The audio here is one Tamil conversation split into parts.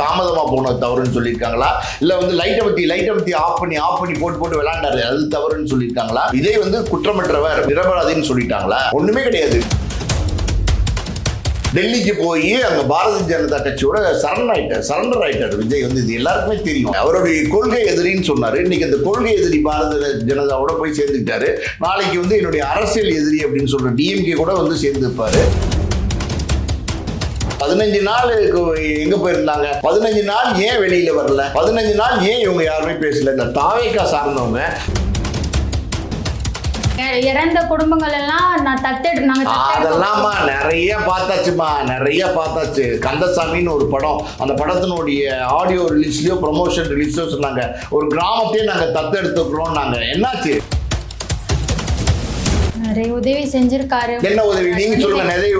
தாமதமாக போனது தவறுன்னு சொல்லியிருக்காங்களா? இல்லை வந்து லைட்டை பற்றி லைட்டை பற்றி ஆஃப் பண்ணி ஆஃப் பண்ணி போட்டு போட்டு விளாண்டாரு அது தவறுன்னு சொல்லியிருக்காங்களா? இதே வந்து குற்றமற்றவர் நிரபராதின்னு சொல்லிட்டாங்களா? ஒன்றுமே கிடையாது. டெல்லிக்கு போய் அங்க பாரதிய ஜனதா கட்சியோட சரண் ஆயிட்டார். சரண்டர் ஆயிட்டார் விஜய் வந்து. இது எல்லாருக்குமே தெரியும். அவருடைய கொள்கை எதிரின்னு சொன்னாரு. இன்னைக்கு அந்த கொள்கை எதிரி பாரதிய ஜனதாவோட போய் சேர்ந்துக்கிட்டாரு. நாளைக்கு வந்து என்னுடைய அரசியல் எதிரி அப்படின்னு சொல்ற டிஎம்கே கூட வந்து சேர்ந்துப்பாரு பதினஞ்சு நாள் எங்க போயிருந்தாங்க? பதினஞ்சு நாள் ஏன் வெளியில வரல? பதினஞ்சு நாள் ஏன் இவங்க யாருமே பேசல? இந்த தாவேக்கா சார்ந்தவங்க. இறந்த குடும்பங்கள் எல்லாம் நான் தத்தெடு நாங்க தத்தெடுக்க அதெல்லாமா நிறைய பார்த்தாச்சுமா நிறைய பார்த்தாச்சு. கந்தசாமின்னு ஒரு படம். அந்த படத்தினுடைய ஆடியோ ரிலீஸ்லயோ ப்ரொமோஷன் ரிலீஸ்லயோ சொன்னாங்க. ஒரு கிராமத்தையே நாங்க தத்தெடுத்துக்கிறோம் நாங்க. என்னாச்சு? நிறைய உதவி செஞ்சிருக்காரு. என்ன உதவி? நீங்க சொல்லுங்க நிறைய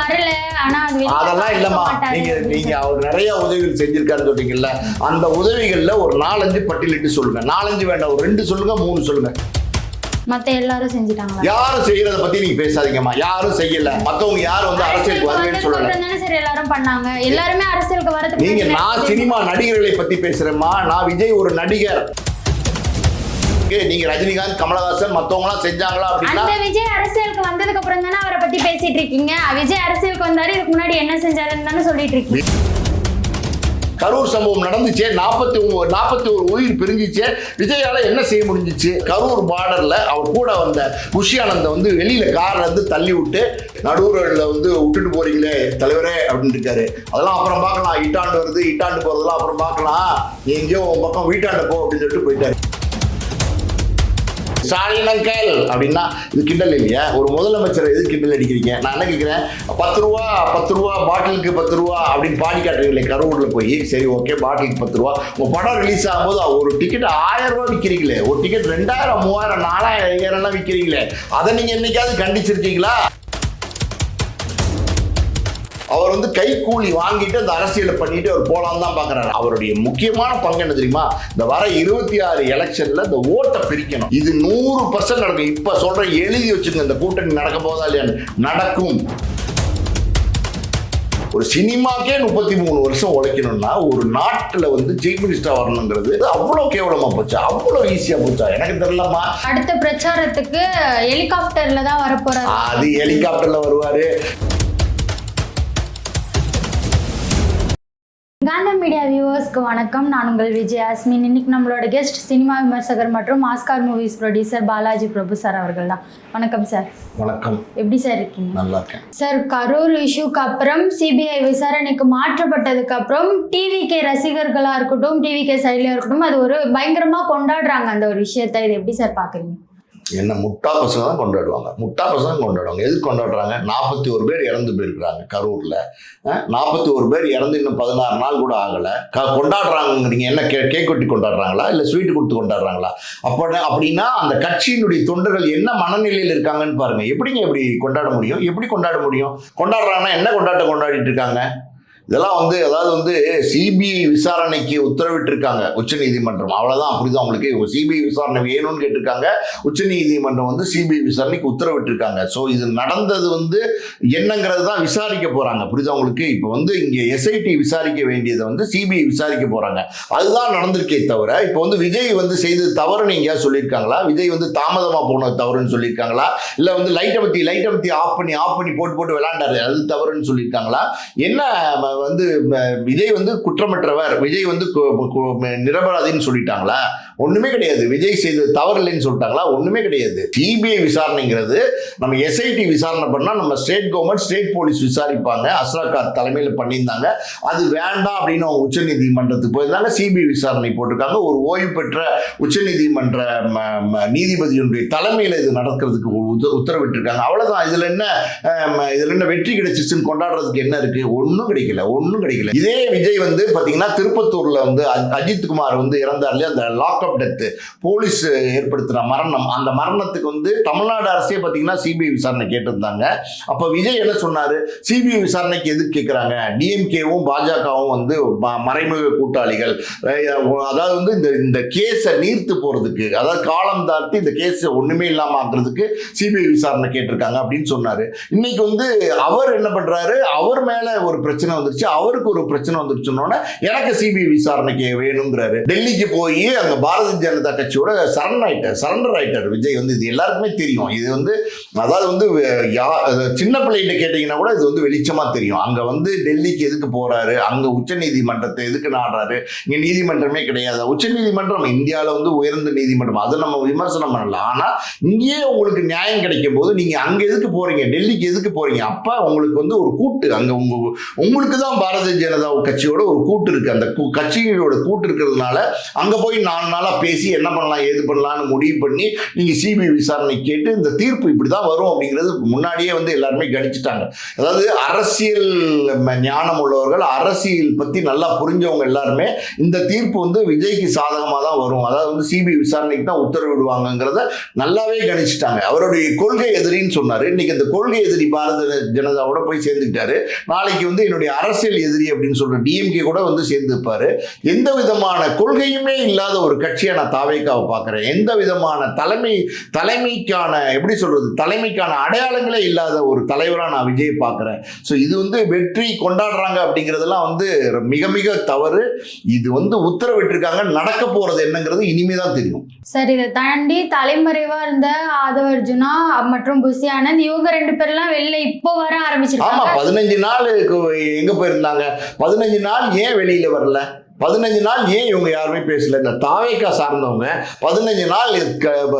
வரல. ஆனா அது அதெல்லாம் இல்லம்மா. நீங்க நீங்க அவர் நிறைய உதவிகள் செஞ்சிருக்காருன்னு சொன்னீங்கல்ல அந்த உதவிகள்ல ஒரு நாலஞ்சு பட்டியலிட்டு சொல்லுங்க. நாலஞ்சு வேண்டாம். ஒரு ரெண்டு சொல்லுங்க மூணு சொல்லுங்க. மத்த எல்லாரும் செஞ்சுட்டாங்களா? யாரும் செய்யறத பத்தி நீங்க பேசாதீங்கம்மா. யாரும் செய்யல. மத்தவங்க யாரும் வந்து அரசியலுக்கு வருவேன்னு சொல்லல. சரி எல்லாரும் பண்ணாங்க. எல்லாருமே அரசியலுக்கு வரதுக்கு நீங்க நான் சினிமா நடிகர்களை பத்தி பேசுறேம்மா. நான் விஜய் ஒரு நடிகர். Okay, நீங்க ரஜினிகாந்த் கமலஹாசன் மத்தவங்க எல்லாம் செஞ்சாங்களா அப்படின்னா அந்த விஜய் அரசியலுக்கு வந்ததுக்கு அப்புறம் தானே அவரை பத்தி பேசிட்டு இருக்கீங்க. விஜய் அரசியலுக்கு வந்தாரு. இதுக்கு முன்னாடி என்ன செஞ்சாருன்னு தானே சொல்லிட்டு இருக்கீங்க. கரூர் சம்பவம் நடந்துச்சே. நாற்பத்தி நாற்பத்தி ஒரு உயிர் பிரிஞ்சிச்சே. விஜயால என்ன செய்ய முடிஞ்சிச்சு? கரூர் பார்டர்ல அவர் கூட வந்த குஷி ஆனந்த வந்து வெளியில கார்ல இருந்து தள்ளி விட்டு நடுவரில் வந்து விட்டுட்டு போறீங்களே தலைவரே அப்படின்னு இருக்காரு. அதெல்லாம் அப்புறம் பார்க்கலாம். இட்டாண்டு வருது இட்டாண்டு போறதெல்லாம் அப்புறம் பார்க்கலாம். நீ எங்கேயோ உன் பக்கம் வீட்டாண்ட போ அப்படின்னு சொல்லிட்டு போயிட்டாரு. ஸ்டாலின் அங்கல் அப்படின்னா இது கிண்டல் இல்லையா? ஒரு முதலமைச்சர் எது கிண்டல் அடிக்கிறீங்க? நான் என்ன கேட்குறேன் பத்து ரூபா பத்து ரூபா பாட்டிலுக்கு பத்து ரூபா அப்படின்னு பாடி காட்டுறீங்களே கரூரில் போய். சரி ஓகே பாட்டிலுக்கு பத்து ரூபா. உங்கள் படம் ரிலீஸ் ஆகும்போது ஒரு டிக்கெட் ஆயிரம் ரூபா விற்கிறீங்களே ஒரு டிக்கெட் ரெண்டாயிரம் மூவாயிரம் நாலாயிரம் ஐயாயிரம்லாம் விற்கிறீங்களே அதை நீங்கள் என்னைக்காவது கண்டிச்சிருக்கீங்களா? அவர் வந்து கைக்கூலி வாங்கிட்டு அந்த அரசியலை பண்ணிட்டு அவர் போலாம் தான் பார்க்குறாரு அவருடைய முக்கியமான பங்கு என்ன தெரியுமா? இந்த வர இருபத்தி ஆறு எலெக்ஷன்ல இந்த ஓட்டை பிரிக்கணும். இது நூறு பர்சன்ட் நடக்கும். இப்ப சொல்றேன் எழுதி வச்சுங்க இந்த கூட்டணி நடக்க போதா இல்லையான்னு. நடக்கும். ஒரு சினிமாக்கே முப்பத்தி மூணு வருஷம் உழைக்கணும்னா ஒரு நாட்டில் வந்து சீஃப் மினிஸ்டர் வரணுங்கிறது அவ்வளோ கேவலமா போச்சா? அவ்வளோ ஈஸியா போச்சா? எனக்கு தெரியலம்மா. அடுத்த பிரச்சாரத்துக்கு ஹெலிகாப்டர்ல தான் வரப்போறாரு. அது ஹெலிகாப்டர்ல வருவாரு. மீடியா வியூவர்ஸ்க்கு வணக்கம். நான் உங்கள் விஜய் அஸ்மின் இன்னைக்கு நம்மளோட கெஸ்ட் சினிமா விமர்சகர் மற்றும் Oscar movies producer Balaji Prabhu sir அவர்கள் தான் வணக்கம் சார் வணக்கம். எப்படி சார் இருக்கீங்க? நல்லா இருக்கேன். சார் கரூர் இஷ்யூக்கு அப்புறம் சிபிஐ விசாரணைக்கு மாற்றப்பட்டதுக்கு அப்புறம் டிவிகே ரசிகர்களா இருக்கட்டும் டிவிகே சைட்லயா இருக்கட்டும் அது ஒரு பயங்கரமா கொண்டாடுறாங்க அந்த ஒரு விஷயத்தை. இது எப்படி சார் பாக்குறீங்க? என்ன முட்டா பசங்க தான் கொண்டாடுவாங்க. முட்டா பசங்க தான் கொண்டாடுவாங்க. எதுக்கு கொண்டாடுறாங்க? நாற்பத்தி ஒரு பேர் இறந்து போயிருக்கிறாங்க கரூரில். நாற்பத்தி ஒரு பேர் இறந்து இன்னும் பதினாறு நாள் கூட ஆகலை. க கொண்டாடுறாங்கிறீங்க என்ன கே கேக் வெட்டி கொண்டாடுறாங்களா? இல்லை ஸ்வீட் கொடுத்து கொண்டாடுறாங்களா? அப்போ அப்படின்னா அந்த கட்சியினுடைய தொண்டர்கள் என்ன மனநிலையில் இருக்காங்கன்னு பாருங்கள் எப்படிங்க எப்படி கொண்டாட முடியும்? எப்படி கொண்டாட முடியும்? கொண்டாடுறாங்கன்னா என்ன கொண்டாட்டம் கொண்டாடிட்டு இருக்காங்க? இதெல்லாம் வந்து அதாவது வந்து சிபிஐ விசாரணைக்கு உத்தரவிட்டிருக்காங்க உச்சநீதிமன்றம் அவ்வளவுதான் புரியுது அவங்களுக்கு இவங்க சிபிஐ விசாரணை வேணும்னு கேட்டிருக்காங்க. உச்சநீதிமன்றம் வந்து சிபிஐ விசாரணைக்கு உத்தரவிட்டிருக்காங்க. ஸோ இது நடந்தது வந்து என்னங்கிறது தான் விசாரிக்க போறாங்க. புரியுது அவங்களுக்கு இப்போ வந்து இங்கே எஸ்ஐடி விசாரிக்க வேண்டியதை வந்து சிபிஐ விசாரிக்க போறாங்க. அதுதான் நடந்திருக்கே தவிர இப்போ வந்து விஜய் வந்து செய்தது தவறுன்னு எங்கேயாவது சொல்லியிருக்காங்களா? விஜய் வந்து தாமதமா போனது தவறுன்னு சொல்லியிருக்காங்களா? இல்லை வந்து லைட்டை பத்தி லைட்டை பத்தி ஆஃப் பண்ணி ஆஃப் பண்ணி போட்டு போட்டு விளாண்டாரு அது தவறுன்னு சொல்லியிருக்காங்களா? என்ன வந்து விஜய் வந்து குற்றமற்றவர் விஜய் வந்து நிரபராதின்னு சொல்லிட்டாங்களா? ஒண்ணுமே கிடையாது. விஜய் செய்தது தவறு இல்லைன்னு சொல்லிட்டாங்களா? ஒண்ணுமே கிடையாது. சிபிஐ விசாரணைங்கிறது நம்ம எஸ்ஐடி விசாரணை பண்ணால் நம்ம ஸ்டேட் கவர்மெண்ட் ஸ்டேட் போலீஸ் விசாரிப்பாங்க. அஸ்ராகார் தலைமையில் பண்ணியிருந்தாங்க. அது வேண்டாம் அப்படின்னு அவங்க உச்சநீதிமன்றத்துக்கு போயிருந்தாங்க. சிபிஐ விசாரணை போட்டிருக்காங்க. ஒரு ஓய்வு பெற்ற உச்சநீதிமன்ற ம- ம- நீதிபதியினுடைய தலைமையில் இது நடக்கிறதுக்கு உத்தரவிட்டிருக்காங்க. அவ்வளோதான் இதில் என்ன இதில் என்ன வெற்றி கிடைச்சிச்சுன்னு கொண்டாடுறதுக்கு என்ன இருக்குது ஒன்றும் கிடைக்கல. ஒன்றும் கிடைக்கல. இதே விஜய் வந்து பார்த்தீங்கன்னா திருப்பத்தூர்ல வந்து அஜித் குமார் வந்து இறந்தார் இல்லையா? அந்த லாக்அப் டெத்து போலீஸ் ஏற்படுத்தின மரணம். அந்த மரணத்துக்கு வந்து தமிழ்நாடு அரசே பார்த்தீங்கன்னா சிபிஐ விசாரணை கேட்டிருந்தாங்க. அப்போ விஜய் என்ன சொன்னார்? சிபிஐ விசாரணைக்கு எதுக்கு கேட்குறாங்க டிஎம்கேவும் பாஜகவும் வந்து ம- மறைமுக கூட்டாளிகள். அதாவது வந்து இந்த இந்த கேஸை நீர்த்து போகிறதுக்கு அதாவது காலம் தாழ்த்தி இந்த கேஸை ஒன்றுமே இல்லாமல் ஆக்குறதுக்கு சிபிஐ விசாரணை கேட்டிருக்காங்க அப்படின்னு சொன்னார். இன்னைக்கு வந்து அவர் என்ன பண்ணுறாரு அவர் மேலே ஒரு பிரச்சனை வந்து வந்துருச்சு அவருக்கு ஒரு பிரச்சனை வந்துருச்சுன்னொன்னே எனக்கு சிபிஐ விசாரணைக்கு வேணுங்கிறாரு. டெல்லிக்கு போய் அங்கே பாரதிய ஜனதா கட்சியோட சரண் ஆயிட்டார். சரண்டர் ஆயிட்டார். விஜய் வந்து இது எல்லாருக்குமே தெரியும். இது வந்து அதாவது வந்து யா- சின்ன பிள்ளைகிட்ட கேட்டிங்கன்னா கூட இது வந்து வெளிச்சமாக தெரியும். அங்கே வந்து டெல்லிக்கு எதுக்கு போகிறாரு அங்கே உச்ச நீதிமன்றத்தை எதுக்கு நாடுறாரு? இங்கே நீதிமன்றமே கிடையாது. உச்ச நீதிமன்றம் இந்தியாவில் வந்து உயர்ந்த நீதிமன்றம். அதை நம்ம விமர்சனம் பண்ணலாம் ஆனால் இங்கேயே உங்களுக்கு நியாயம் கிடைக்கும் போது நீங்கள் அங்கே எதுக்கு போகிறீங்க டெல்லிக்கு எதுக்கு போகிறீங்க அப்போ உங்களுக்கு வந்து ஒரு கூட்டு அங்கே உங்க உங்களுக்கு தான் பாரதிய ஜனதா கட்சியோட ஒரு கூட்டு இருக்கு. அந்த கூ- கட்சிகளோட கூட்டு இருக்கிறதுனால அங்க போய் நாலு நாளா பேசி என்ன பண்ணலாம் ஏது பண்ணலாம்னு முடிவு பண்ணி நீங்க சிபிஐ விசாரணை கேட்டு இந்த தீர்ப்பு இப்படிதான் வரும் அப்படிங்கிறது முன்னாடியே வந்து எல்லாருமே கணிச்சிட்டாங்க. அதாவது அரசியல் ஞானம் உள்ளவர்கள் அரசியல் பத்தி நல்லா புரிஞ்சவங்க எல்லாருமே இந்த தீர்ப்பு வந்து விஜய்க்கு சாதகமாக தான் வரும். அதாவது வந்து சிபிஐ விசாரணைக்கு தான் உத்தரவிடுவாங்கங்கிறத நல்லாவே கணிச்சிட்டாங்க. அவருடைய கொள்கை எதிரின்னு சொன்னாரு. இன்னைக்கு அந்த கொள்கை எதிரி பாரத ஜனதாவோட போய் சேர்ந்துக்கிட்டாரு. நாளைக்கு வந்து என்னுடைய அரசு அரசியல் எதிரி அப்படின்னு சொல்ற டிஎம்கே கூட வந்து சேர்ந்துப்பாரு. எந்த விதமான கொள்கையுமே இல்லாத ஒரு கட்சியை நான் தாவேக்காவை பார்க்குறேன். எந்த விதமான தலைமை தலைமைக்கான எப்படி சொல்றது தலைமைக்கான அடையாளங்களே இல்லாத ஒரு தலைவராக நான் விஜய் பார்க்குறேன். ஸோ இது வந்து வெற்றி கொண்டாடுறாங்க அப்படிங்கிறதெல்லாம் வந்து மிக மிக தவறு. இது வந்து உத்தரவிட்டிருக்காங்க. நடக்க போறது என்னங்கிறது இனிமே தான் தெரியும். சார் இதை தாண்டி தலைமறைவா இருந்த ஆதவ அர்ஜுனா மற்றும் புசி ஆனந்த் இவங்க ரெண்டு பேர்லாம் வெளில இப்போ வர ஆமா ஆரம்பிச்சிருக்காங்க பதினஞ்சு நாள் எங்க போயிருந்தாங்க பதினஞ்சு நாள் ஏன் வெளியில வரல? பதினஞ்சு நாள் ஏன் இவங்க யாருமே பேசல? இந்த தாவேக்கா சார்ந்தவங்க பதினஞ்சு நாள்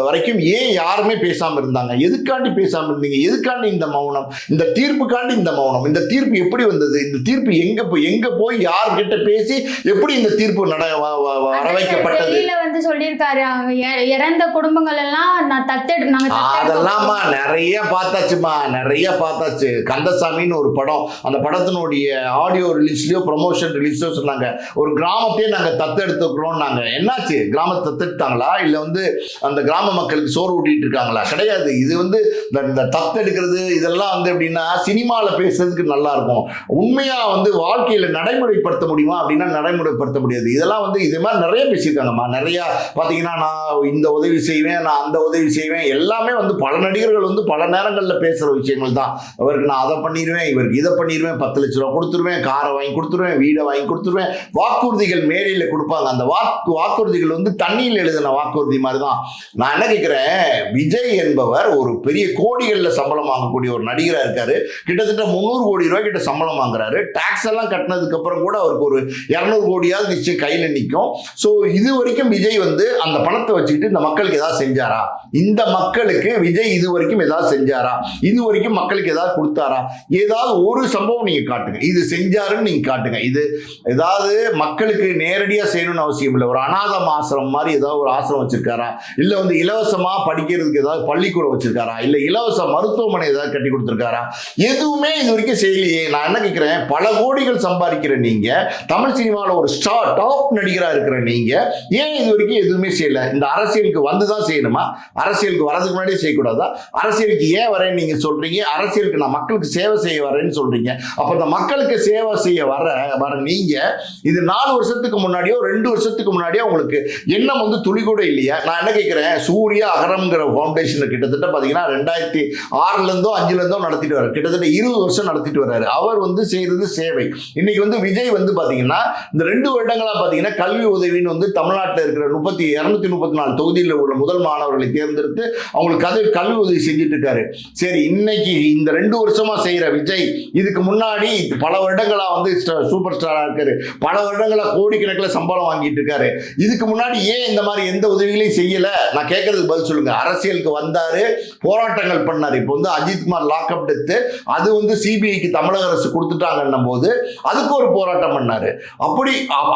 வரைக்கும் ஏன் யாருமே பேசாம இருந்தாங்க? எதுக்காண்டி பேசாம இருந்தீங்க? எதுக்காண்டி இந்த மௌனம்? இந்த தீர்ப்புக்காண்டி இந்த மௌனம்? இந்த தீர்ப்பு எப்படி வந்தது? இந்த தீர்ப்பு எங்க போய் எங்க போய் யார்கிட்ட பேசி எப்படி இந்த தீர்ப்பு நட வர வைக்கப்பட்டது வெளியில வந்து சொல்லியிருக்காரு. அவங்க இறந்த குடும்பங்கள் எல்லாம் நான் தத்தெடு நாங்க அதெல்லாம்மா நிறைய பார்த்தாச்சுமா நிறைய பார்த்தாச்சு. கந்தசாமின்னு ஒரு படம் அந்த படத்தினுடைய ஆடியோ ரிலீஸ்லயோ ப்ரொமோஷன் ரிலீஸ்லயோ சொன்னாங்க. ஒரு கிராமத்தையே நாங்க தத்தெடுத்துக்கிறோம் நாங்க என்னாச்சு? கிராமத்தை தத்தெடுத்தாங்களா? இல்ல வந்து அந்த கிராம மக்களுக்கு சோறு ஊட்டிட்டு இருக்காங்களா? கிடையாது. இது வந்து இந்த இந்த தத்தெடுக்கிறது இதெல்லாம் வந்து எப்படின்னா சினிமால பேசுறதுக்கு நல்லா இருக்கும் உண்மையா வந்து வாழ்க்கையில நடைமுறைப்படுத்த முடியுமா? அப்படின்னா நடைமுறைப்படுத்த முடியாது. இதெல்லாம் வந்து இது மாதிரி நிறைய பேசியிருக்காங்கம்மா. நிறைய பார்த்தீங்கன்னா நான் இந்த உதவி செய்வேன் நான் அந்த உதவி செய்வேன். எல்லாமே வந்து பல நடிகர்கள் வந்து பல நேரங்களில் பேசுகிற விஷயங்கள் தான். அவருக்கு நான் அதை பண்ணிடுவேன் இவருக்கு இதை பண்ணிடுவேன் பத்து லட்ச ரூபா கொடுத்துருவேன் காரை வாங்கி கொடுத்துருவேன் வீடை வாங்கி கொடுத்துருவேன். வாக்குறுதிகள் மேடையில் கொடுப்பாங்க. அந்த வாக்கு வாக்குறுதிகள் வந்து தண்ணியில் எழுதின வாக்குறுதி மாதிரி தான். நான் என்ன கேட்குறேன் விஜய் என்பவர் ஒரு பெரிய கோடிகளில் சம்பளம் வாங்கக்கூடிய ஒரு நடிகராக இருக்காரு. கிட்டத்தட்ட முந்நூறு கோடி ரூபாய் கிட்ட சம்பளம் வாங்குறாரு. டாக்ஸ் எல்லாம் கட்டினதுக்கு அப்புறம் கூட அவருக்கு ஒரு இரநூறு கோடியாவது நிச்சயம் கையில் நிற்கும் ஸோ இது வரைக்கும் விஜய் வந்து அந்த பணத்தை வச்சுக்கிட்டு இந்த மக்களுக்கு ஏதாவது செஞ்சாரா? இந்த மக்களுக்கு விஜய் இது வரைக்கும் ஏதாவது செஞ்சாரா? இது வரைக்கும் மக்களுக்கு ஏதாவது கொடுத்தாரா? ஏதாவது ஒரு சம்பவம் நீங்க காட்டுங்க. இது செஞ்சாருன்னு நீங்க காட்டுங்க. இது ஏதாவது மக்களுக்கு நேரடியா செய்யணும்னு அவசியம் இல்லை. ஒரு அநாதம் ஆசிரமம் மாதிரி ஏதாவது ஒரு ஆசிரமம் வச்சிருக்காரா? இல்ல வந்து இலவசமா படிக்கிறதுக்கு ஏதாவது பள்ளிக்கூடம் வச்சிருக்காரா? இல்ல இலவச மருத்துவமனை ஏதாவது கட்டி கொடுத்துருக்காரா? எதுவுமே இது வரைக்கும் செய்யலையே. நான் என்ன கேட்குறேன் பல கோடிகள் சம்பாதிக்கிற நீங்க தமிழ் சினிமாவில் ஒரு ஸ்டார் டாப் நடிகரா இருக்கிற நீங்க ஏன் இது வரைக்கும் எதுவுமே செய்யலை. இந்த அரசியலுக்கு வந்து தான் செய்யணுமா? அரசியலுக்கு வரதுக்கு முன்னாடியே செய்யக்கூடாதா? அரசியலுக்கு ஏன் வரேன்னு நீங்கள் சொல்கிறீங்க அரசியலுக்கு நான் மக்களுக்கு சேவை செய்ய வரேன்னு சொல்கிறீங்க அப்போ இந்த மக்களுக்கு சேவை செய்ய வர வர நீங்கள் இது நாலு வருஷத்துக்கு முன்னாடியோ ரெண்டு வருஷத்துக்கு முன்னாடியோ உங்களுக்கு எண்ணம் வந்து துளி கூட இல்லையா? நான் என்ன கேட்குறேன்? சூர்யா அகரம்ங்கிற ஃபவுண்டேஷன் கிட்டத்தட்ட பார்த்தீங்கன்னா ரெண்டாயிரத்தி ஆறுலேருந்தோ அஞ்சுலேருந்தோ நடத்திட்டு வர்றாரு. கிட்டத்தட்ட இருபது வருஷம் நடத்திட்டு வர்றாரு. அவர் வந்து செய்கிறது சேவை. இன்னைக்கு வந்து விஜய் வந்து பார்த்தீங்கன்னா இந்த ரெண்டு வருடங்களாக பார்த்தீங்கன்னா கல்வி உதவின்னு வந்து தமிழ்நாட்டில் இருக்கிற முப்பத்தி இரநூத்தி முப்பத்தி நாலு தொகுதியில் உள்ள முதல் மாணவர்களை தேர்ந்தெடுத்து அவங்களுக்கு கதை கல்வி உதவி செஞ்சுட்டு இருக்காரு சரி இன்னைக்கு இந்த ரெண்டு வருஷமா செய்யற விஜய் இதுக்கு முன்னாடி பல வருடங்களா வந்து சூப்பர் ஸ்டாரா இருக்காரு. பல வருடங்களா கோடிக்கணக்கில் சம்பளம் வாங்கிட்டு இருக்காரு இதுக்கு முன்னாடி ஏன் இந்த மாதிரி எந்த உதவிகளையும் செய்யல? நான் கேட்கறதுக்கு பதில் சொல்லுங்க. அரசியலுக்கு வந்தாரு போராட்டங்கள் பண்ணாரு. இப்போ வந்து அஜித்குமார் லாக்அப் எடுத்து அது வந்து சிபிஐக்கு தமிழக அரசு கொடுத்துட்டாங்கன்னும் போது அதுக்கு ஒரு போராட்டம் பண்ணாரு. அப்படி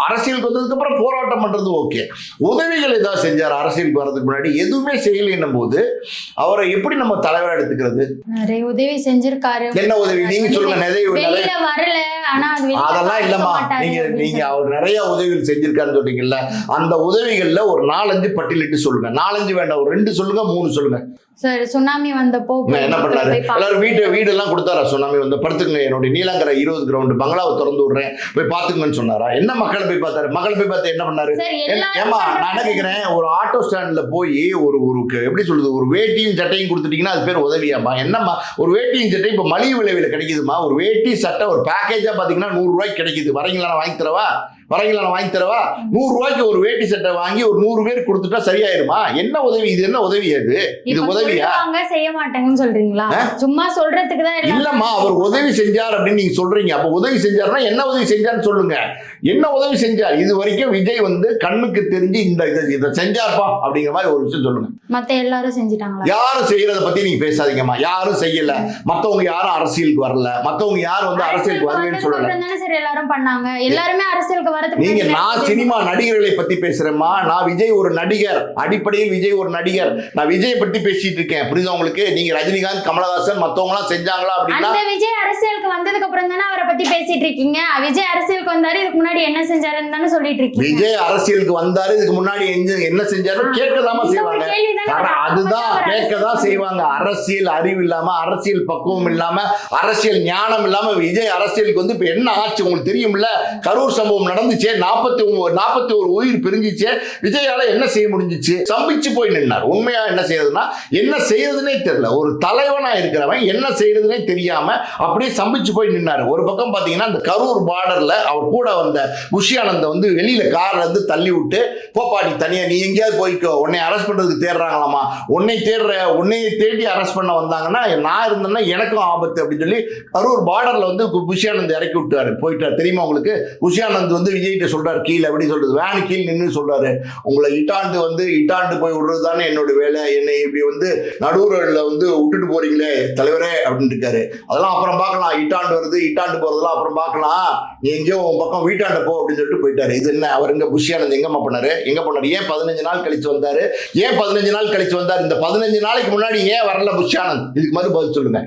அரசியலுக்கு வந்ததுக்கு அப்புறம் போராட்டம் பண்றது ஓகே. உதவிகள் ஏதாவது செஞ்சார் அரசியலுக்கு வர்றதுக்கு முன்னாடி. எதுவுமே செய்யலைன்னும் போது அவரை எப்படி நம்ம தலைவரா எடுத்துக்கிறது? நிறைய உதவி செஞ்சிருக்காரு. என்ன உதவி? நீங்க சொல்லுங்க நிறைய வரல. ஆனா அது வெளியில அதெல்லாம் இல்லம்மா. நீங்க நீங்க அவர் நிறைய உதவிகள் செஞ்சிருக்காருன்னு சொல்றீங்கல்ல அந்த உதவிகள்ல ஒரு நாலஞ்சு பட்டியலிட்டு சொல்லுங்க. நாலஞ்சு வேண்டாம் ஒரு ரெண்டு சொல்லுங்க மூணு சொல்லுங்க. சார் சுனாமி வந்தப்போ என்ன பண்ணாரு? எல்லாரும் வீடு வீடெல்லாம் கொடுத்தாரா சுனாமி வந்து? படுத்துங்க என்னுடைய நீலாங்கரை இருபது கிரவுண்ட் பங்களாவை திறந்து விடுறேன். போய் பாத்துக்கங்கன்னு சொன்னாரா? என்ன மக்களை போய் பார்த்தாரு? மக்களை போய் பார்த்து என்ன பண்ணாரு? ஏம்மா, நான் என்ன கேட்கிறேன் ஒரு ஆட்டோ ஸ்டாண்ட்ல போய் ஒரு ஒரு எப்படி சொல்றது? ஒரு வேட்டியும் சட்டையும் கொடுத்துட்டீங்கன்னா அது பேர் உதவியாமா என்னம்மா? ஒரு வேட்டியும் சட்டை இப்போ மலிவு விளைவில் கிடைக்குதுமா ஒரு வேட்டி சட்டை ஒரு பேக்கேஜா பாத்தீங்கன்னா நூறுரூவாய்க்கு கிடைக்குது. வரீங்களா? நான் வாங்கி தரவா? வரீங்களா நான் வாங்கி தரவா? நூறு ரூபாய்க்கு ஒரு வேட்டி சட்டை வாங்கி ஒரு நூறு பேர் கொடுத்துட்டா சரியாயிருமா? என்ன உதவி? இது என்ன உதவி அது? இது உதவியா? செய்ய மாட்டாங்கன்னு சொல்றீங்களா? சும்மா சொல்றதுக்கு தான் இல்லம்மா அவர் உதவி செஞ்சார் அப்படின்னு நீங்க சொல்றீங்க. அப்ப உதவி செஞ்சாருன்னா என்ன உதவி செஞ்சார்னு சொல்லுங்க. என்ன உதவி செஞ்சார்? இது வரைக்கும் விஜய் வந்து கண்ணுக்கு தெரிஞ்சு இந்த இதை- செஞ்சார்ப்பா? அப்படிங்கிற மாதிரி ஒரு விஷயம் சொல்லுங்க. மத்த எல்லாரும் செஞ்சுட்டாங்களா? யாரும் செய்யறத பத்தி நீங்க பேசாதீங்கம்மா. யாரும் செய்யல. மத்தவங்க யாரும் அரசியலுக்கு வரல. மத்தவங்க யாரும் வந்து அரசியலுக்கு வருவேன்னு சொல்லல. சரி எல்லாரும் பண்ணாங்க. எல்லாருமே அரசியலுக்கு வரதுக்கு நீங்க நான் சினிமா நடிகர்களை பத்தி பேசுறேம்மா. நான் விஜய் ஒரு நடிகர். அடிப்படையில் விஜய் ஒரு நடிகர். நான் விஜயை பத்தி பேசிட்டு இருக்கேன். புரியுதா உங்களுக்கு? நீங்க ரஜினிகாந்த் கமலஹாசன் மத்தவங்க எல்லாம் செஞ்சாங்களா அப்படின்னா? விஜய் அரசியலுக்கு வந்ததுக்கு அப்புறம் தானே அவரை பத்தி பேசிட்டு இருக்கீங்க. விஜய் அரசியலுக்கு வந்தாரு இதுக்கு முன்னாடி என்ன செஞ்சாருன்னு தானே சொல்லிட்டு இருக்கீங்க. விஜய் அரசியலுக்கு வந்தாரு இதுக்கு முன்னாடி என்ன செஞ்சாரு? கேட்கதாம செய்வாங்க. அதுதான் கேட்கதான் செய்வாங்க. அரசியல் அறிவு இல்லாம அரசியல் பக்குவம் இல்லாம அரசியல் ஞானம் இல்லாம விஜய் அரசியலுக்கு வந்து இப்ப என்ன ஆச்சு உங்களுக்கு தெரியும்ல? கரூர் சம்பவம் வந்துச்சே நாற்பத்தி நாற்பத்தி ஒரு உயிர் பிரிஞ்சிச்சே விஜயால என்ன செய்ய முடிஞ்சிச்சு? சம்பிச்சு போய் நின்னார். உண்மையா என்ன செய்யறதுன்னா என்ன செய்யறதுனே தெரியல. ஒரு தலைவனா இருக்கிறவன் என்ன செய்யறதுனே தெரியாம அப்படியே சம்பிச்சு போய் நின்னாரு. ஒரு பக்கம் பாத்தீங்கன்னா அந்த கரூர் பார்டர்ல அவர் கூட வந்த குஷியானந்த வந்து வெளியில கார்ல இருந்து தள்ளி விட்டு போப்பா நீ தனியா நீ எங்கேயாவது போய்க்கோ. உன்னை அரெஸ்ட் பண்றதுக்கு தேடுறாங்களாமா? உன்னை தேடுற உன்னை தேடி அரெஸ்ட் பண்ண வந்தாங்கன்னா நான் இருந்தேன்னா எனக்கும் ஆபத்து. அப்படின்னு சொல்லி கரூர் பார்டர்ல வந்து கு- குஷியானந்த் இறக்கி விட்டாரு போயிட்டார். தெரியுமா உங்களுக்கு? குஷியானந்த் வந்து விஜய்கிட்ட சொல்றாரு கீழே எப்படி சொல்றது. வேன் கீழ் நின்று சொல்றாரு. உங்களை இட்டாண்டு வந்து இட்டாண்டு போய் விடுறது தானே என்னோட வேலை. என்னை இப்படி வந்து நடுவரில் வந்து விட்டுட்டு போறீங்களே தலைவரே அப்படின்னு இருக்காரு. அதெல்லாம் அப்புறம் பார்க்கலாம். இட்டாண்டு வருது இட்டாண்டு போறதெல்லாம் அப்புறம் பார்க்கலாம். நீ எங்கேயோ உன் பக்கம் வீட்டாண்ட போ அப்படின்னு சொல்லிட்டு போயிட்டாரு. இது என்ன? அவர் இங்க புஷியானந்த் எங்கம்மா பண்ணாரு? எங்க பண்ணாரு? ஏன் பதினஞ்சு நாள் கழிச்சு வந்தாரு? ஏன் பதினஞ்சு நாள் கழிச்சு வந்தாரு? இந்த பதினஞ்சு நாளைக்கு முன்னாடி ஏன் வரல புஷியானந்த் இதுக்கு மாதிரி பதில் சொல்லுங்க.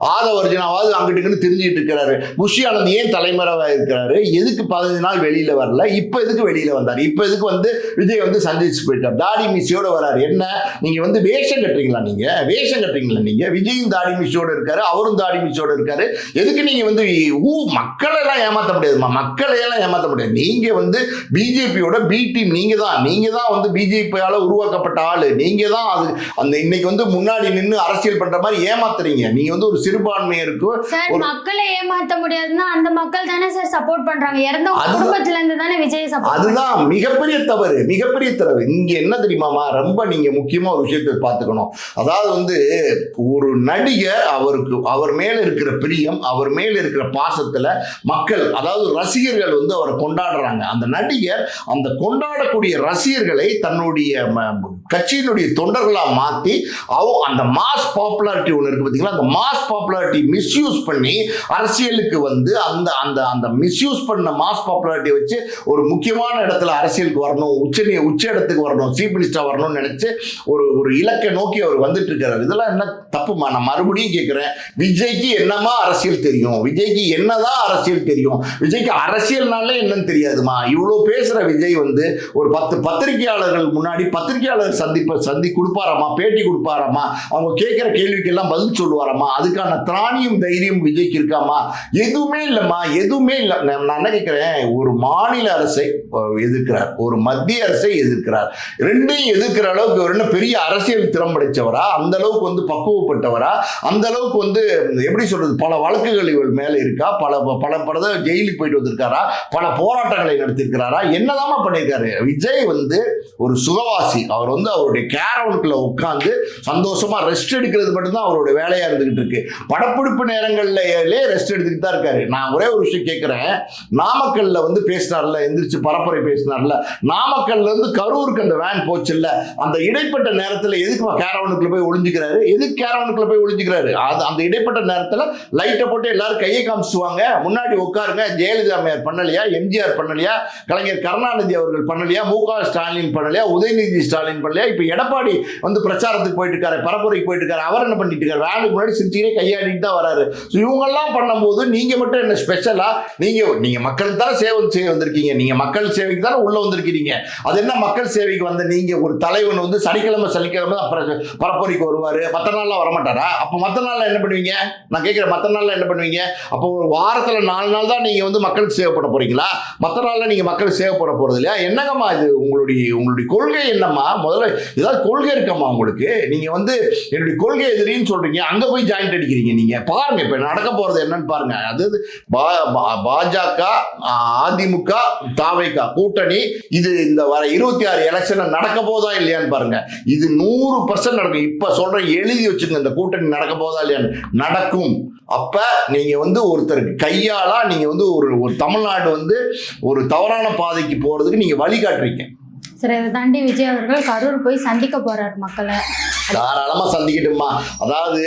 ஆதவர்ஜனாவது அங்கிட்டு இங்கிட்டு தெரிஞ்சுட்டு இருக்கிறாரு. புஷி ஆனந்த் ஏன் தலைமறைவாக இருக்கிறாரு? எதுக்கு பதினஞ்சு நாள் வெளியில வரல? இப்போ எதுக்கு வெளியில வந்தார்? இப்போ எதுக்கு வந்து விஜய் வந்து சந்திச்சு போயிட்டார்? தாடி மிஷியோட வராரு. என்ன? நீங்க வந்து வேஷம் கட்டுறீங்களா நீங்க? வேஷம் கட்டுறீங்களா நீங்க? விஜயும் தாடி மிஷியோட இருக்காரு அவரும் தாடி மிஷியோட இருக்காரு. எதுக்கு நீங்க வந்து ஊ மக்களெல்லாம் ஏமாற்ற முடியாதுமா மக்களை எல்லாம் முடியாது. நீங்க வந்து பிஜேபியோட பி டீம் நீங்க தான். நீங்க தான் வந்து பிஜேபியால உருவாக்கப்பட்ட ஆளு. நீங்க தான் அது அந்த இன்னைக்கு வந்து முன்னாடி நின்று அரசியல் பண்ற மாதிரி ஏமாத்துறீங்க. நீங்க வந்து ஒரு சிறுபான்மையருக்கு சார் மக்களை ஏமாத்த முடியாதுன்னா அந்த மக்கள் தானே சார் சப்போர்ட் பண்றாங்க. அதுதான். குடும்பத்துல இருந்து தானே விஜய் சப்போர்ட் அதுதான். மிகப்பெரிய தவறு மிகப்பெரிய தவறு. இங்க என்ன தெரியுமாமா ரொம்ப நீங்க முக்கியமா ஒரு விஷயத்தை பார்த்துக்கணும். அதாவது வந்து ஒரு நடிகர் அவருக்கு அவர் மேல இருக்கிற பிரியம் அவர் மேல இருக்கிற பாசத்துல மக்கள் அதாவது ரசிகர்கள் வந்து அவரை கொண்டாடுறாங்க. அந்த நடிகர் அந்த கொண்டாடக்கூடிய ரசிகர்களை தன்னுடைய கட்சியினுடைய தொண்டர்களா மாத்தி அவ அந்த மாஸ் பாப்புலாரிட்டி ஒன்று இருக்கு பார்த்தீங்களா அந்த மாஸ் பாப்புலாரிட்டி மிஸ்யூஸ் பண்ணி அரசியலுக்கு வந்து அந்த அந்த அந்த மிஸ்யூஸ் பண்ண மாஸ் பாப்புலாரிட்டியை வச்சு ஒரு முக்கியமான இடத்துல அரசியலுக்கு வரணும் உச்ச உச்ச இடத்துக்கு வரணும் சீஃப் மினிஸ்டர் வரணும்னு நினைச்சு ஒரு ஒரு இலக்கை நோக்கி அவர் வந்துட்டு இருக்காரு. இதெல்லாம் என்ன தப்புமா? நான் மறுபடியும் கேட்குறேன் விஜய்க்கு என்னமா அரசியல் தெரியும்? விஜய்க்கு என்னதான் அரசியல் தெரியும்? விஜய்க்கு அரசியல்னாலே என்னன்னு தெரியாதுமா? இவ்வளோ பேசுற விஜய் வந்து ஒரு பத்து பத்திரிகையாளர்கள் முன்னாடி பத்திரிகையாளர் சந்திப்ப சந்தி கொடுப்பாராமா? பேட்டி கொடுப்பாராமா? அவங்க கேட்குற கேள்விக்கெல்லாம் பதில் சொல்லுவாராமா? அதுக்கான திராணியும் தைரியம் விஜய்க்கு இருக்காமா எதுவுமே இல்லைம்மா எதுவுமே இல்லை. நான் நான் என்ன கேட்குறேன்? ஒரு மாநில அரசை எதிர்க்கிறார். ஒரு மத்திய அரசை எதிர்க்கிறார். ரெண்டையும் எதிர்க்கிற அளவுக்கு ஒரு பெரிய அரசியல் திறம் படைச்சவரா அந்த அளவுக்கு வந்து பக்குவப்பட்டவரா? அந்த அளவுக்கு வந்து எப்படி சொல்றது பல வழக்குகள் இவர் மேலே இருக்கா? பல பல பல ஜெயிலுக்கு போயிட்டு வந்திருக்காரா? பல போராட்டங்களை நடத்தியிருக்கிறாரா? என்னதாம்மா பண்ணியிருக்காரு? விஜய் வந்து ஒரு சுகவாசி. அவர் வந்து அவருடைய கேரவுண்ட்ல உட்காந்து சந்தோஷமா ரெஸ்ட் எடுக்கிறது மட்டும்தான் அவருடைய வேலையா இருந்துகிட்டு இருக்கு. படப்பிடிப்பு நேரங்கள்லயே ரெஸ்ட் எடுத்துக்கிட்டு தான் இருக்காரு. நான் ஒரே ஒரு விஷயம் கேட்கிறேன் நாமக்கல்ல வந்து பேசினார்ல எந்திரிச்சு பரப்புரை பேசினார்ல நாமக்கல்ல இருந்து கரூருக்கு அந்த வேன் போச்சுல்ல அந்த இடைப்பட்ட நேரத்துல எதுக்கு கேரவனுக்குள்ள போய் ஒளிஞ்சுக்கிறாரு? எதுக்கு கேரவனுக்குள்ள போய் ஒளிஞ்சுக்கிறாரு? அது அந்த இடைப்பட்ட நேரத்துல லைட்டை போட்டு எல்லாரும் கையை காமிச்சுவாங்க. முன்னாடி உட்காருங்க. ஜெயலலிதா அம்மையார் பண்ணலையா? எம்ஜிஆர் பண்ணலையா? கலைஞர் கருணாநிதி அவர்கள் பண்ணலையா? மு க ஸ்டாலின் பண்ணலையா? உதயநிதி ஸ்டாலின் பண்ணலையா? இப்ப எடப்பாடி வந்து பிரச்சாரத்துக்கு போயிட்டு இருக்காரு பரப்புரைக்கு போயிட்டு இருக்காரு. அவர் என்ன பண்ணிட்டு இருக்காரு? வேனுக்கு முன்னாடி சிரிச்சுக்கிட்டே கையாடிட்டு தான் வராரு. ஸோ இவங்கெல்லாம் பண்ணும்போது நீங்க மட்டும் என்ன ஸ்பெஷலா நீங்க நீங்க மக்களுக்கு தானே சேவை செய்ய வந்திருக்கீங்க. நீங்க மக்கள் சேவைக்கு தானே உள்ள வந்திருக்கிறீங்க. அது என்ன மக்கள் சேவைக்கு வந்த நீங்க ஒரு தலைவன் வந்து சனிக்கிழமை சனிக்கிழமை தான் பரப்புரைக்கு வருவாரு. மற்ற நாள்லாம் வரமாட்டாரா? அப்போ மற்ற நாள்ல என்ன பண்ணுவீங்க? நான் கேட்குறேன் மற்ற நாள்ல என்ன பண்ணுவீங்க? அப்போ ஒரு வாரத்துல நாலு நாள் தான் நீங்க வந்து மக்களுக்கு சேவை பண்ண போறீங்களா? மற்ற நாள்ல நீங்க மக்களுக்கு சேவை பண்ண போறது இல்லையா? என்னங்கம்மா இது உங்களுடைய உங்களுடைய கொள்கை என்னம்மா? முதல்ல ஏதாவது கொள்கை இருக்கம்மா உங்களுக்கு? நீங்க வந்து என்னுடைய கொள்கை எதிரின்னு சொல்றீங்க. அங்க போய் ஜாயிண்ட் அடிக்கிறீங்க நீங்க? பாருங்க இப்ப நடக்க போறது என்னன்னு பாருங்க. அதாவது பா- பா- பாஜக அதிமுக தாவைக்கா கூட்டணி இது இந்த வர இருபத்தி ஆறு எலெக்ஷன்ல நடக்க போதா இல்லையான்னு பாருங்க. இது நூறு பர்சன்ட் நடக்கும். இப்ப சொல்றேன் எழுதி வச்சுங்க இந்த கூட்டணி நடக்க போதா இல்லையான்னு நடக்கும். அப்ப நீங்க வந்து ஒருத்தருக்கு கையாளா நீங்க வந்து ஒரு ஒரு தமிழ்நாடு வந்து ஒரு தவறான பாதைக்கு போறதுக்கு நீங்க வழிகாட்டுறீங்க. சரி அதை தாண்டி விஜய் அவர்கள் கரூர் போய் சந்திக்க போறாரு மக்களை. தாராளமா சந்திக்கட்டுமா அதாவது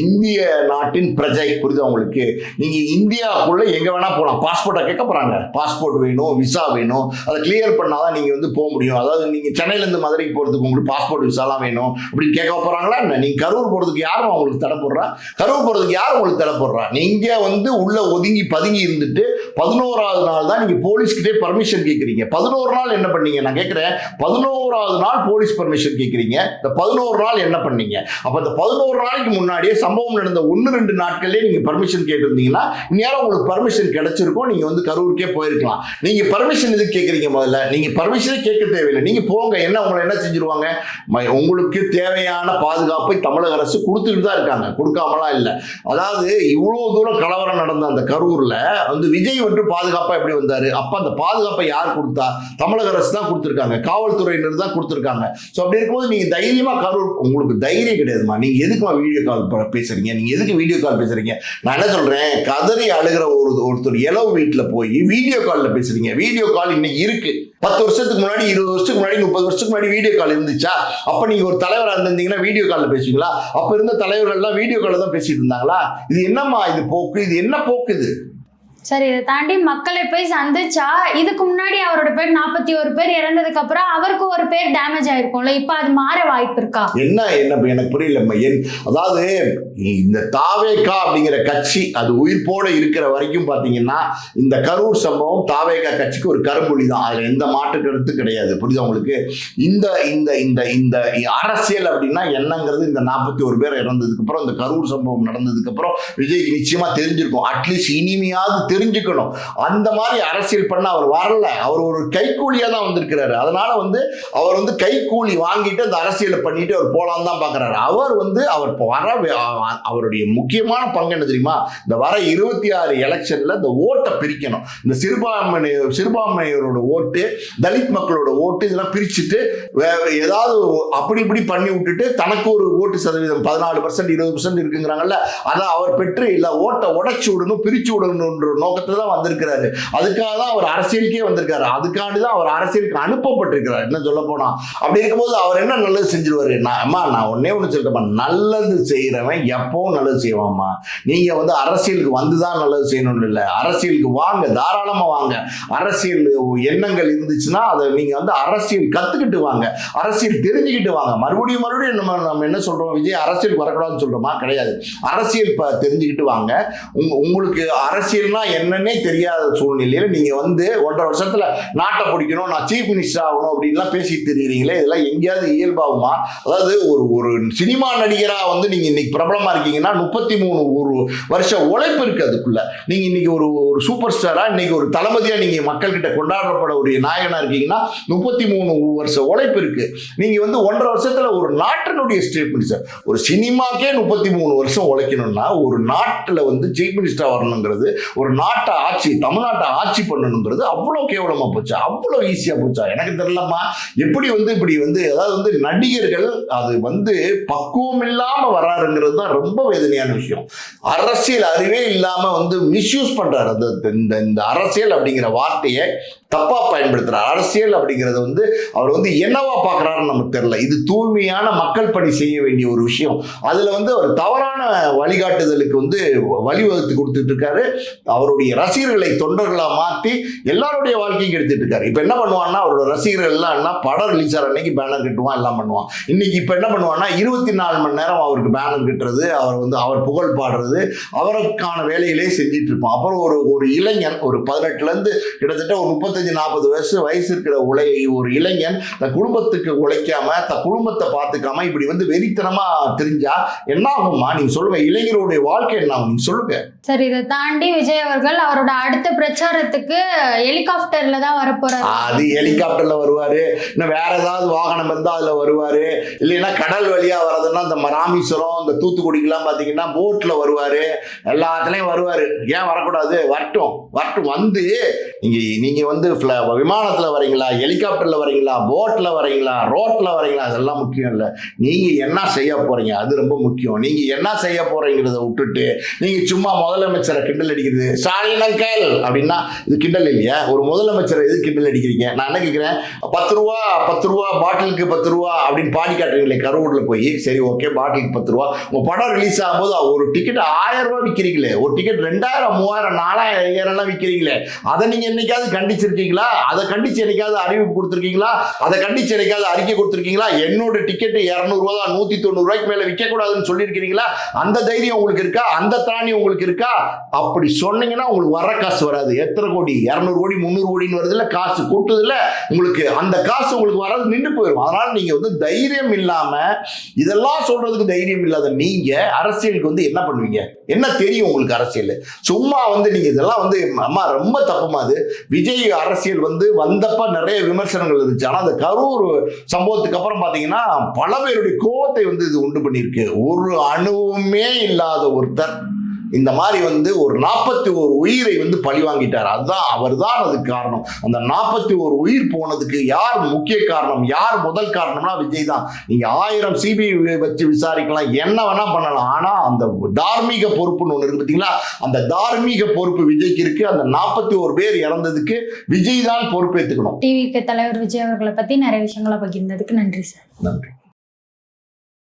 இந்திய நாட்டின் பிரஜை புரியுது உங்களுக்கு? நீங்க இந்தியாவுக்குள்ள எங்க வேணா போகலாம் பாஸ்போர்ட்டை கேட்க போறாங்க. பாஸ்போர்ட் வேணும் விசா வேணும். அதை கிளியர் பண்ணாதான் நீங்க வந்து போக முடியும். அதாவது நீங்க சென்னையில இருந்து மதுரைக்கு போறதுக்கு உங்களுக்கு பாஸ்போர்ட் விசாலாம் வேணும். அப்படின்னு கேட்க போறாங்களா என்ன? நீங்க கரூர் போறதுக்கு யாரும் உங்களுக்கு தடை போடுறா? கரூர் போறதுக்கு யார் உங்களுக்கு தடை போடுறா? நீங்க வந்து உள்ள ஒதுங்கி பதுங்கி இருந்துட்டு பதினோராவது நாள் தான் நீங்க போலீஸ்கிட்டே பர்மிஷன் கேட்குறீங்க பதினோரு நாள் என்ன பண்ணீங்க நான் கேட்குறேன் பதினோராவது நாள் போலீஸ் பர்மிஷன் கேட்குறீங்க. இந்த பதினோரு நாள் என்ன பண்ணீங்க? அப்போ இந்த பதினோரு நாளைக்கு முன்னாடியே சம்பவம் நடந்த ஒன்று ரெண்டு நாட்கள்லேயே நீங்கள் பர்மிஷன் கேட்டிருந்தீங்கன்னா இந்நேரம் உங்களுக்கு பர்மிஷன் கிடைச்சிருக்கும். நீங்கள் வந்து கரூருக்கே போயிருக்கலாம். நீங்கள் பர்மிஷன் எதுக்கு கேட்குறீங்க முதல்ல? நீங்கள் பர்மிஷனே கேட்க தேவையில்லை. நீங்கள் போங்க என்ன உங்களை என்ன செஞ்சிருவாங்க? ம- உங்களுக்கு தேவையான பாதுகாப்பை தமிழக அரசு கொடுத்துட்டு தான் இருக்காங்க. கொடுக்காமலாம் இல்லை. அதாவது இவ்வளோ தூரம் கலவரம் நடந்த அந்த கரூரில் வந்து விஜய் வந்து பாதுகாப்பாக எப்படி வந்தார்? அப்போ அந்த பாதுகாப்பை யார் கொடுத்தா? தமிழக அரசு தான் கொடுத்துருக்காங்க. காவல்துறையினர் தான் கொடுத்துருக்காங்க. ஸோ அப்படி இருக்கும்போது நீங்கள் தைரியமாக கரூர் உங்களுக்கு தைரியம் கிடையாதுமா? நீங்கள் எதுக்குமா வீடியோ கால் பேசுறீங்க? நீங்கள் எதுக்கு வீடியோ கால் பேசுறீங்க? நான் என்ன சொல்கிறேன் கதறி அழுகிற ஒரு ஒருத்தர் இளவு வீட்டில் போய் வீடியோ காலில் பேசுறீங்க. வீடியோ கால் இன்னைக்கு இருக்கு. பத்து வருஷத்துக்கு முன்னாடி இருபது வருஷத்துக்கு முன்னாடி முப்பது வருஷத்துக்கு முன்னாடி வீடியோ கால் இருந்துச்சா? அப்போ நீங்கள் ஒரு தலைவராக இருந்திருந்தீங்கன்னா வீடியோ காலில் பேசுவீங்களா? அப்போ இருந்த தலைவர்கள்லாம் வீடியோ காலில் தான் பேசிட்டு இருந்தாங்களா? இது என்னம்மா இது போக்கு? இது என்ன போக்கு இது? சரி இதை தாண்டி மக்களை போய் சந்திச்சா இதுக்கு முன்னாடி அவரோட பேர் நாற்பத்தி ஒரு பேர் இறந்ததுக்கு அப்புறம் அவருக்கு ஒரு பேர் டேமேஜ் ஆயிருக்கும்ல. இப்போ அது மாற வாய்ப்பு இருக்கா? என்ன என்ன எனக்கு புரியலம்மா அதாவது இந்த தாவேகா அப்படிங்கிற கட்சி அது உயிர்ப்போட இருக்கிற வரைக்கும் பார்த்தீங்கன்னா இந்த கரூர் சம்பவம் தாவேகா கட்சிக்கு ஒரு கரும்புலி தான் அதில் எந்த மாற்று கருத்து கிடையாது. புரியுதா உங்களுக்கு? இந்த இந்த இந்த இந்த அரசியல் அப்படின்னா என்னங்கிறது இந்த நாற்பத்தி ஒரு பேர் இறந்ததுக்கு அப்புறம் இந்த கரூர் சம்பவம் நடந்ததுக்கு அப்புறம் விஜய்க்கு நிச்சயமா தெரிஞ்சிருக்கும். அட்லீஸ்ட் இனிமையாவது தெரிஞ்சுக்கணும். அந்த மாதிரி அரசியல் பண்ண அவர் வரல. அவர் ஒரு கைக்கூலியாக தான் வந்திருக்கிறாரு. அதனால வந்து அவர் வந்து கைக்கூலி வாங்கிட்டு அந்த அரசியலை பண்ணிட்டு அவர் போகலான்னு தான் பார்க்குறாரு அவர் வந்து அவர் வர அவருடைய முக்கியமான பங்கு என்ன தெரியுமா? இந்த வர இருபத்தி ஆறு எலெக்ஷன்ல இந்த ஓட்டை பிரிக்கணும். இந்த சிறுபான்மை சிறுபான்மையரோட ஓட்டு தலித் மக்களோட ஓட்டு இதெல்லாம் பிரிச்சுட்டு வே- ஏதாவது அப்படி இப்படி பண்ணி விட்டுட்டு தனக்கு ஒரு ஓட்டு சதவீதம் பதினாலு பர்சன்ட் இருபது பர்சன்ட் இருக்குங்கிறாங்கல்ல அதை அவர் பெற்று இல்லை ஓட்டை உடைச்சு விடணும் பிரிச்சு விடணுன்ற நோக்கத்துல தான் வந்திருக்கிறாரு. அதுக்காக தான் அவர் அரசியலுக்கே வந்திருக்காரு. அதுக்காண்டி தான் அவர் அரசியலுக்கு அனுப்பப்பட்டிருக்கிறார். என்ன சொல்ல போனா அப்படி இருக்கும்போது அவர் என்ன நல்லது செஞ்சிருவாரு? நான் அம்மா நான் ஒன்னே ஒன்று சொல்லிட்டேம்மா நல்லது செய்கிறவன் எப்பவும் நல்லது செய்வாம்மா நீங்க வந்து அரசியலுக்கு வந்து தான் நல்லது செய்யணும்னு இல்லை. அரசியலுக்கு வாங்க தாராளமா வாங்க. அரசியல் எண்ணங்கள் இருந்துச்சுன்னா அதை நீங்க வந்து அரசியல் கத்துக்கிட்டு வாங்க. அரசியல் தெரிஞ்சுக்கிட்டு வாங்க. மறுபடியும் மறுபடியும் நம்ம நம்ம என்ன சொல்றோம் விஜய்? அரசியலுக்கு வரக்கூடாதுன்னு சொல்றோமா? கிடையாது. அரசியல் தெரிஞ்சுக்கிட்டு வாங்க. உங்களுக்கு அரசியல்னா என்னன்னே தெரியாத சூழ்நிலையில நீங்க வந்து ஒன்றரை வருஷத்துல நாட்டை பிடிக்கணும் நான் சீஃப் மினிஸ்டர் ஆகணும் அப்படின்லாம் பேசிட்டு தெரியுறீங்களே? இதெல்லாம் எங்கேயாவது இயல்பாகுமா? அதாவது ஒரு ஒரு சினிமா நடிகரா வந்து நீங்க இன்னைக்கு பிரபலமா இருக்கீங்கன்னா முப்பத்தி மூணு ஒரு வருஷம் உழைப்பு இருக்கு அதுக்குள்ள. நீங்க இன்னைக்கு ஒரு ஒரு சூப்பர் ஸ்டாரா இன்னைக்கு ஒரு தளபதியா நீங்க மக்கள்கிட்ட கொண்டாடப்படக்கூடிய நாயகனா இருக்கீங்கன்னா முப்பத்தி மூணு வருஷம் உழைப்பு இருக்கு. நீங்க வந்து ஒன்றரை வருஷத்துல ஒரு நாட்டினுடைய ஸ்டேட் மினிஸ்டர் ஒரு சினிமாக்கே முப்பத்தி மூணு வருஷம் உழைக்கணும்னா ஒரு நாட்டில் வந்து சீஃப் மினிஸ்டர் வரணுங்கிறது ஒரு நாட்டை ஆட்சி தமிழ்நாட்டை ஆட்சி பண்ணணுங்கிறது அவ்வளோ கேவலமாக போச்சா. அவ்வளோ ஈஸியாக போச்சா? எனக்கு தெரியலம்மா. எப்படி வந்து இப்படி வந்து அதாவது வந்து நடிகர்கள் அது வந்து பக்குவம் இல்லாமல் வராருங்கிறது தான் ரொம்ப வேதனையான விஷயம். அரசியல் அறிவே இல்லாமல் வந்து மிஸ்யூஸ் பண்ணுறாரு அந்த இந்த இந்த அரசியல் அப்படிங்கிற வார்த்தையை தப்பாக பயன்படுத்துகிறார் அரசியல் அப்படிங்கிறத வந்து அவர் வந்து என்னவா பார்க்குறாருன்னு நமக்கு தெரில இது தூய்மையான மக்கள் பணி செய்ய வேண்டிய ஒரு விஷயம். அதில் வந்து அவர் தவறான வழிகாட்டுதலுக்கு வந்து வழிவகுத்து கொடுத்துட்டு இருக்காரு. அவர் அவருடைய ரசிகர்களை தொண்டர்களா மாற்றி எல்லாருடைய வாழ்க்கையும் கெடுத்துட்டு இருக்காரு. இப்ப என்ன பண்ணுவான்னா அவரோட ரசிகர்கள் எல்லாம் என்ன படம் ரிலீஸ் ஆகிற அன்னைக்கு பேனர் கட்டுவான் எல்லாம் பண்ணுவான். இன்னைக்கு இப்ப என்ன பண்ணுவான்னா இருபத்தி நாலு மணி நேரம் அவருக்கு பேனர் கட்டுறது அவர் வந்து அவர் புகழ் பாடுறது அவருக்கான வேலைகளே செஞ்சிட்டு இருப்பான். அப்புறம் ஒரு ஒரு இளைஞன் ஒரு பதினெட்டுல இருந்து கிட்டத்தட்ட ஒரு முப்பத்தஞ்சு நாற்பது வயசு வயசு இருக்கிற உலை ஒரு இளைஞன் தன் குடும்பத்துக்கு உழைக்காம தன் குடும்பத்தை பார்த்துக்காம இப்படி வந்து வெறித்தனமா தெரிஞ்சா என்ன ஆகுமா நீங்க சொல்லுங்க இளைஞருடைய வாழ்க்கை என்ன ஆகும்? நீங்க சொல்லுங்க. சரி இதை தாண்டி விஜய் அவர்கள் அவரோட அடுத்த பிரச்சாரத்துக்கு ஹெலிகாப்டர்ல தான் வரப்போறாரு. அது ஹெலிகாப்டர்ல வருவாரு. இன்னும் வேற ஏதாவது வாகனம் இருந்தா அதுல வருவாரு. இல்லைன்னா கடல் வழியா வர்றதுன்னா இந்த ராமேஸ்வரம் இந்த தூத்துக்குடிக்கெல்லாம் பாத்தீங்கன்னா போட்ல வருவாரு. எல்லாத்துலயும் வருவாரு. ஏன் வரக்கூடாது? வரட்டும். வரட்டும். வந்து நீங்க நீங்க வந்து விமானத்துல வரீங்களா ஹெலிகாப்டர்ல வரீங்களா போட்ல வரீங்களா ரோட்ல வரீங்களா அதெல்லாம் முக்கியம் இல்லை. நீங்க என்ன செய்ய போறீங்க? அது ரொம்ப முக்கியம். நீங்க என்ன செய்ய போறீங்கிறத விட்டுட்டு நீங்க சும்மா முதலமைச்சரை கிண்டல் அடிக்கிறது ஸ்டாலின் அங்கிள் அப்படின்னா இது கிண்டல் இல்லையா? ஒரு முதலமைச்சர் எது கிண்டல் அடிக்கிறீங்க? நான் என்ன கேட்குறேன் பத்து ரூபா பத்து ரூபா பாட்டிலுக்கு பத்து ரூபா அப்படின்னு பாடி காட்டுறீங்களே கருவூரில் போய். சரி ஓகே பாட்டிலுக்கு பத்து ரூபா. உங்கள் படம் ரிலீஸ் ஆகும்போது ஒரு டிக்கெட் ஆயிரம் ரூபா விற்கிறீங்களே ஒரு டிக்கெட் ரெண்டாயிரம் மூவாயிரம் நாலாயிரம் ஐயாயிரம் எல்லாம் விற்கிறீங்களே அதை நீங்க என்னைக்காவது கண்டிச்சிருக்கீங்களா? அதை கண்டிச்சு என்னைக்காவது அறிவிப்பு கொடுத்துருக்கீங்களா? அதை கண்டிச்சு என்னைக்காவது அறிக்கை கொடுத்துருக்கீங்களா? என்னோட டிக்கெட் இரநூறுவா தான் நூற்றி தொண்ணூறு மேலே விற்கக்கூடாதுன்னு சொல்லியிருக்கிறீங்களா? அந்த தைரியம் உங்களுக்கு இருக்கா? அந்த திராணி உங்களுக்கு இருக்கா? அப்படி சொன்னீங்கன்னா உங்களுக்கு வர காசு வராது. எத்தனை கோடி? இரநூறு கோடி முந்நூறு கோடின்னு வருதுல காசு கூட்டுதுல உங்களுக்கு அந்த காசு உங்களுக்கு வராது நின்று போயிடும் அதனால நீங்க வந்து தைரியம் இல்லாம இதெல்லாம் சொல்றதுக்கு தைரியம் இல்லாத நீங்க அரசியலுக்கு வந்து என்ன பண்ணுவீங்க? என்ன தெரியும் உங்களுக்கு அரசியல்? சும்மா வந்து நீங்க இதெல்லாம் வந்து அம்மா ரொம்ப தப்புமா அது. விஜய் அரசியல் வந்து வந்தப்ப நிறைய விமர்சனங்கள் இருந்துச்சு. ஆனா அந்த கரூர் சம்பவத்துக்கு அப்புறம் பாத்தீங்கன்னா பல பேருடைய கோபத்தை வந்து இது உண்டு பண்ணியிருக்கு. ஒரு அணுவுமே இல்லாத ஒருத்தர். இந்த மாதிரி வந்து ஒரு நாற்பத்தி ஒரு உயிரை வந்து பழி வாங்கிட்டார். அதுதான் அவர் தான் அதுக்கு காரணம். அந்த நாற்பத்தி ஒரு உயிர் போனதுக்கு யார் முக்கிய காரணம்? யார் முதல் காரணம்னா விஜய் தான். நீங்க ஆயிரம் சிபிஐ வச்சு விசாரிக்கலாம். என்ன வேணா பண்ணலாம். ஆனா அந்த தார்மீக பொறுப்புன்னு ஒன்று இருக்கு பார்த்தீங்களா அந்த தார்மீக பொறுப்பு விஜய்க்கு இருக்கு. அந்த நாற்பத்தி ஒரு பேர் இறந்ததுக்கு விஜய் தான் பொறுப்பேற்றுக்கணும் டிவிக்கு தலைவர் விஜய் அவர்களை பத்தி நிறைய விஷயங்களை பகிர்ந்ததுக்கு நன்றி சார். நன்றி.